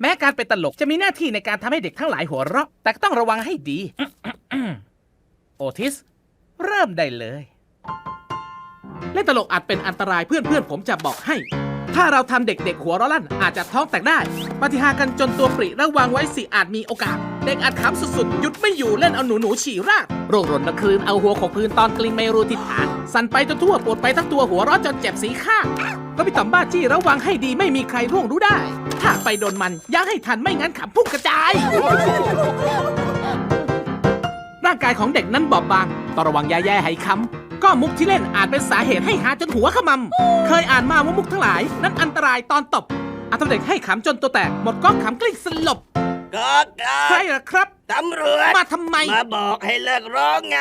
แม้การเป็นตลกจะมีหน้าที่ในการทำให้เด็กทั้งหลายหัวเราะ แต่ก็ต้องระวังให้ดี โอทิส เริ่มได้เลย เล่นตลกอาจเป็นอันตรายเพื่อนๆผมจะบอกให้ ถ้าเราทำเด็กๆ หัวเราะลั่น อาจจะท้องแตกได้ปฏิหารย์กันจนตัวปริระวังไว้สิอาจมีโอกาส เด็กอาจขำสุดๆหยุดไม่อยู่เล่นเอาหนูหนูๆฉี่ราดโรครนคลืนเอาหัวของพื้นตอนกลิ้งไม่รู้ทิศทางสั่นไปจนทั่วปวดไปทั้งตัวหัวร้อนจนเจ็บสีข้างก็พี่ต่อมบ้าจี้ระวังให้ดีไม่มีใครร่วงรู้ได้ ถ้าไปโดนมันยั้งให้ทันไม่งั้นขำพุ่งกระจาย ร่างกายของเด็กนั้นบอบบางต้องระวังแย่ๆให้คำ ก็มุกที่เล่นอาจเป็นสาเหตุให้หาจนหัวขมำเคยอ่านมาว่ามุกทั้งหลาย นั้นอันตรายตอนตบอาจทำเด็กให้ขำจนตัวแตก หมดก็ขำกลิ้งสลบก็ก็ใครล่ะครับ ตำรวจ มาทำไม มาบอกให้เลิกร้องไง